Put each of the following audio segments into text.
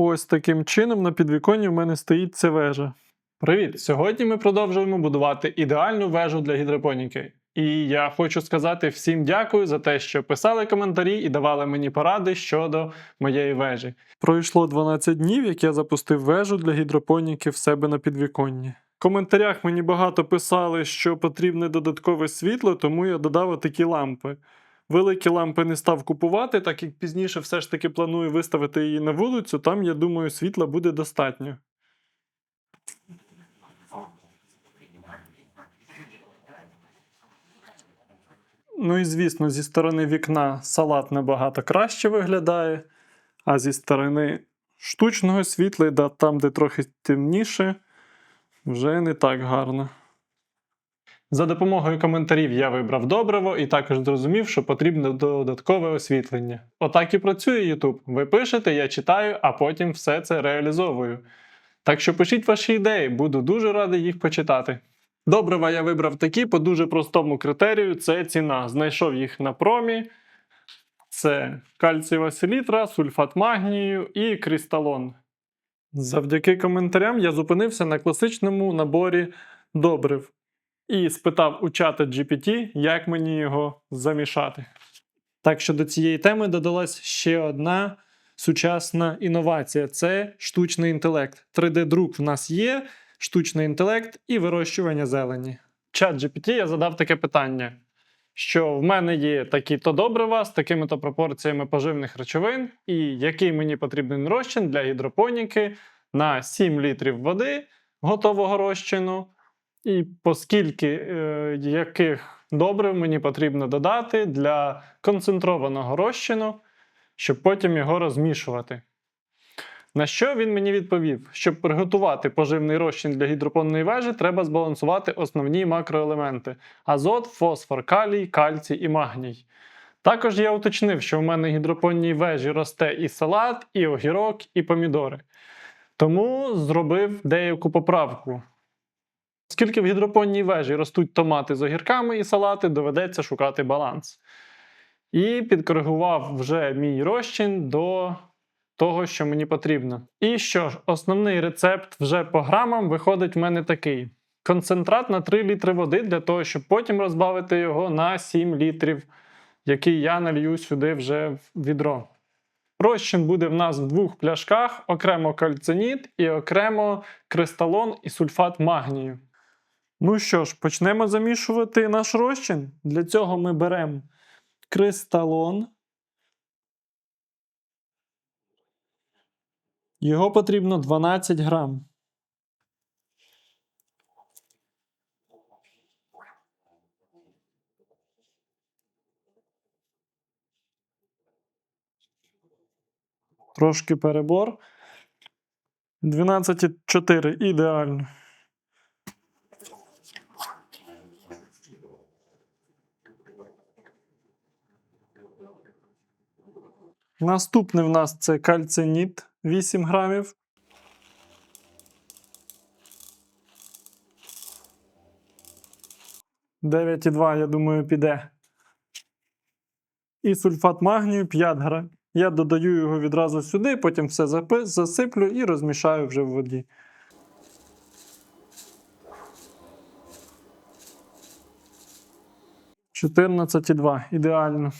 Ось таким чином на підвіконні в мене стоїть ця вежа. Привіт! Сьогодні ми продовжуємо будувати ідеальну вежу для гідропоніки. І я хочу сказати всім дякую за те, що писали коментарі і давали мені поради щодо моєї вежі. Пройшло 12 днів, як я запустив вежу для гідропоніки в себе на підвіконні. В коментарях мені багато писали, що потрібне додаткове світло, тому я додав отакі лампи. Великі лампи не став купувати, так як пізніше все ж таки планую виставити її на вулицю, там, я думаю, світла буде достатньо. Ну і звісно, зі сторони вікна салат набагато краще виглядає, а зі сторони штучного світла, там, де трохи темніше, вже не так гарно. За допомогою коментарів я вибрав добриво і також зрозумів, що потрібне додаткове освітлення. Отак і працює YouTube. Ви пишете, я читаю, а потім все це реалізовую. Так що пишіть ваші ідеї, буду дуже радий їх почитати. Добрива я вибрав такі по дуже простому критерію: це ціна. Знайшов їх на промі. Це кальцієва селітра, сульфат магнію і кристалон. Завдяки коментарям я зупинився на класичному наборі добрив і спитав у чата GPT, як мені його замішати. Так що до цієї теми додалась ще одна сучасна інновація це штучний інтелект. 3D-друк в нас є, штучний інтелект і вирощування зелені. Чат GPT я задав таке питання. Що в мене є такі-то добрива з такими-то пропорціями поживних речовин, і який мені потрібен розчин для гідропоніки на 7 літрів води готового розчину, і поскільки е, яких добрив мені потрібно додати для концентрованого розчину, щоб потім його розмішувати. На що він мені відповів? Щоб приготувати поживний розчин для гідропонної вежі, треба збалансувати основні макроелементи: азот, фосфор, калій, кальцій і магній. Також я уточнив, що в мене гідропонній вежі росте і салат, і огірок, і помідори. Тому зробив деяку поправку. Оскільки в гідропонній вежі ростуть томати з огірками і салати, доведеться шукати баланс. І підкоригував вже мій розчин до того, що мені потрібно. І що ж, основний рецепт вже по грамам виходить в мене такий: концентрат на 3 літри води для того, щоб потім розбавити його на 7 літрів, який я налью сюди вже в відро. Розчин буде в нас в двох пляшках: окремо кальциніт і окремо кристалон і сульфат магнію. Ну що ж, почнемо замішувати наш розчин. Для цього ми беремо кристалон. Його потрібно 12 грам. Трошки перебор. 12,4 ідеально. Наступний в нас це кальциніт 8 грамів. Дев'ять і два, я думаю, піде. І сульфат магнію 5 грамів. Я додаю його відразу сюди, потім все засиплю і розмішаю вже в воді. Чотирнадцять і два. Ідеально.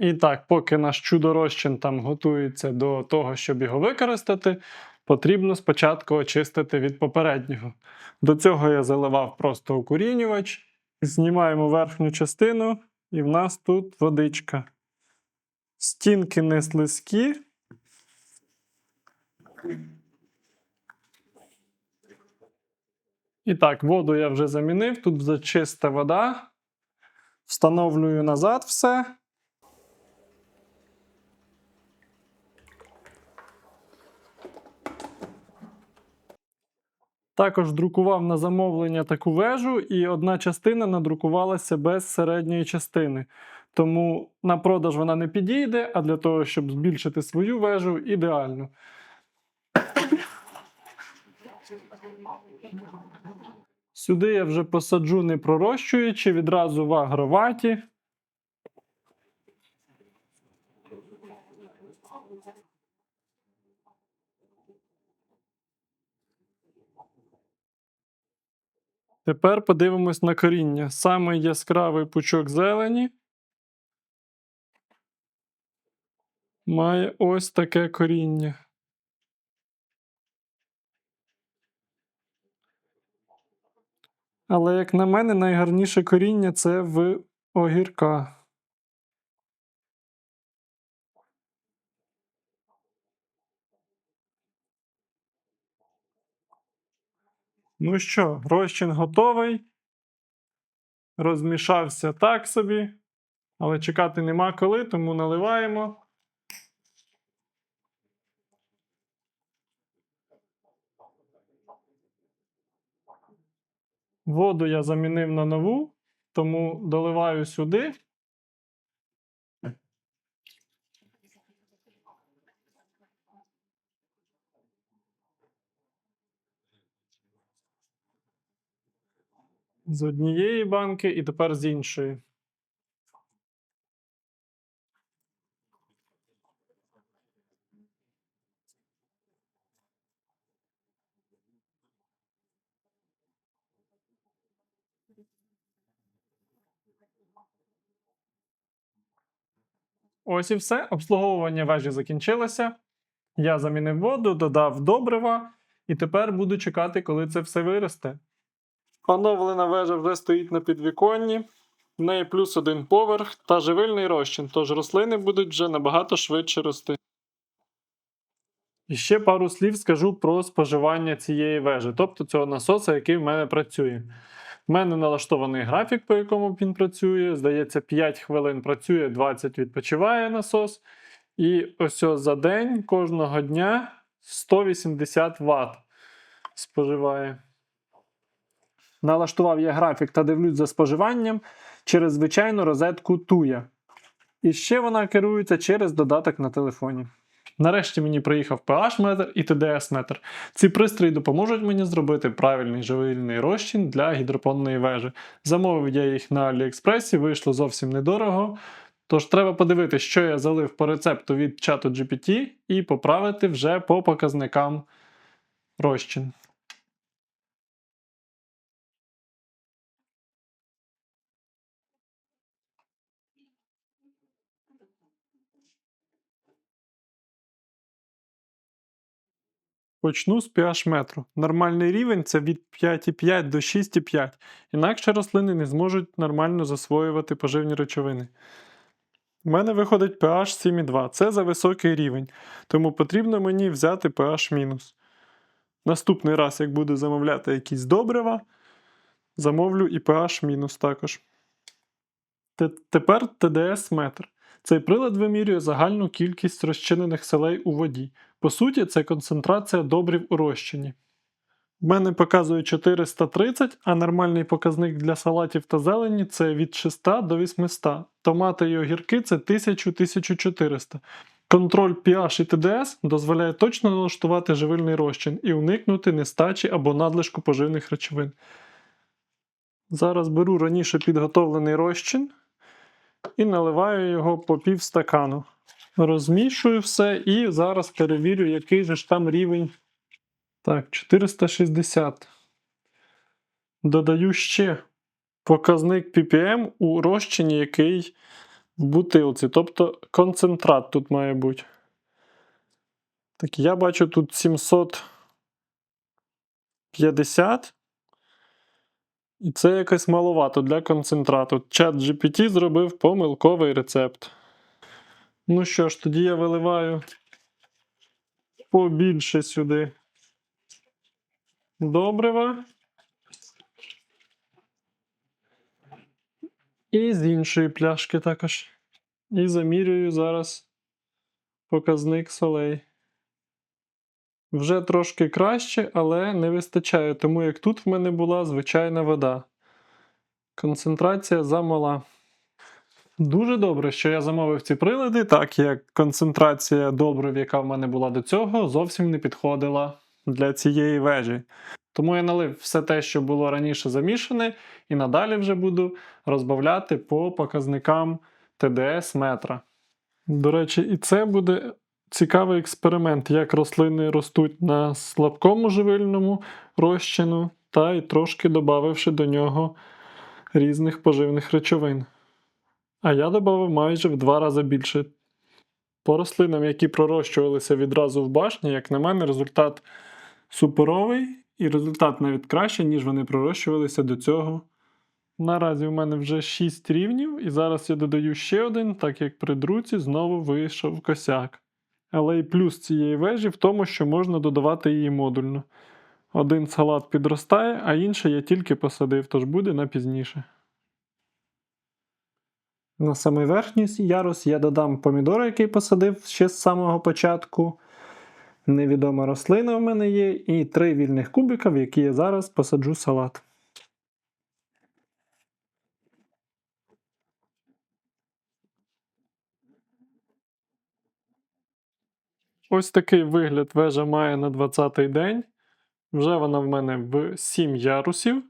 І так, поки наш чудо-розчин там готується до того, щоб його використати, потрібно спочатку очистити від попереднього. До цього я заливав просто укорінювач. Знімаємо верхню частину, і в нас тут водичка. Стінки не слизькі. І так, воду я вже замінив. Тут вже чиста вода. Встановлюю назад все. Також друкував на замовлення таку вежу, і одна частина надрукувалася без середньої частини. Тому на продаж вона не підійде, а для того, щоб збільшити свою вежу, ідеально. Сюди я вже посаджу не пророщуючи, відразу в агроваті. Тепер подивимось на коріння. Саме яскравий пучок зелені має ось таке коріння. Але, як на мене, найгарніше коріння це в огірка. Ну що, розчин готовий. Розмішався так собі. Але чекати нема коли, тому наливаємо. Воду я замінив на нову, тому доливаю сюди. З однієї банки і тепер з іншої. Ось і все. Обслуговування вежі закінчилося. Я замінив воду, додав добрива, і тепер буду чекати, коли це все виросте. Оновлена вежа вже стоїть на підвіконні. В неї плюс один поверх та живильний розчин, тож рослини будуть вже набагато швидше рости. І ще пару слів скажу про споживання цієї вежі, тобто цього насоса, який в мене працює. У мене налаштований графік, по якому він працює. Здається, 5 хвилин працює, 20 відпочиває насос. І ось за день кожного дня 180 Вт споживає. Налаштував я графік та дивлюсь за споживанням через звичайну розетку Туя. І ще вона керується через додаток на телефоні. Нарешті мені приїхав PH-метр і TDS-метр. Ці пристрої допоможуть мені зробити правильний живильний розчин для гідропонної вежі. Замовив я їх на Аліекспресі, вийшло зовсім недорого. Тож треба подивитися, що я залив по рецепту від чату GPT і поправити вже по показникам розчин. Почну з pH метру. Нормальний рівень це від 5,5 до 6,5. Інакше рослини не зможуть нормально засвоювати поживні речовини. У мене виходить pH 7,2. Це за високий рівень, тому потрібно мені взяти pH. Наступний раз, як буду замовляти якісь добрива, замовлю і pH також. Тепер TDS метр. Цей прилад вимірює загальну кількість розчинених селей у воді. По суті, це концентрація добрив у розчині. В мене показує 430, а нормальний показник для салатів та зелені це від 600 до 800. Томати і огірки це 1000-1400. Контроль pH і TDS дозволяє точно налаштувати живильний розчин і уникнути нестачі або надлишку поживних речовин. Зараз беру раніше підготовлений розчин і наливаю його по пів стакану. Розмішую все і зараз перевірю, який же ж там рівень. Так, 460. Додаю ще показник ppm у розчині, який в бутилці. Тобто концентрат тут має бути. Так, я бачу тут 750. І це якось маловато для концентрату. Чат GPT зробив помилковий рецепт. Ну що ж, тоді я виливаю побільше сюди добрива. І з іншої пляшки також. І замірюю зараз показник солей. Вже трошки краще, але не вистачає, тому як тут в мене була звичайна вода. Концентрація замала. Дуже добре, що я замовив ці прилади, так як концентрація добрив, яка в мене була до цього, зовсім не підходила для цієї вежі. Тому я налив все те, що було раніше замішане, і надалі вже буду розбавляти по показникам ТДС метра. До речі, і це буде цікавий експеримент, як рослини ростуть на слабкому живильному розчину, та й трошки додавши до нього різних поживних речовин. А я додав майже в два рази більше. По рослинам, які пророщувалися відразу в башні, як на мене, результат суперовий, і результат навіть краще, ніж вони пророщувалися до цього. Наразі у мене вже 6 рівнів, і зараз я додаю ще один, так як при друці знову вийшов косяк. Але і плюс цієї вежі в тому, що можна додавати її модульно. Один салат підростає, а інший я тільки посадив, тож буде на пізніше. На самий верхній ярус я додам помідори, який посадив ще з самого початку. Невідома рослина в мене є, і три вільних кубика, в які я зараз посаджу салат. Ось такий вигляд вежа має на 20-й день. Вже вона в мене в 7 ярусів.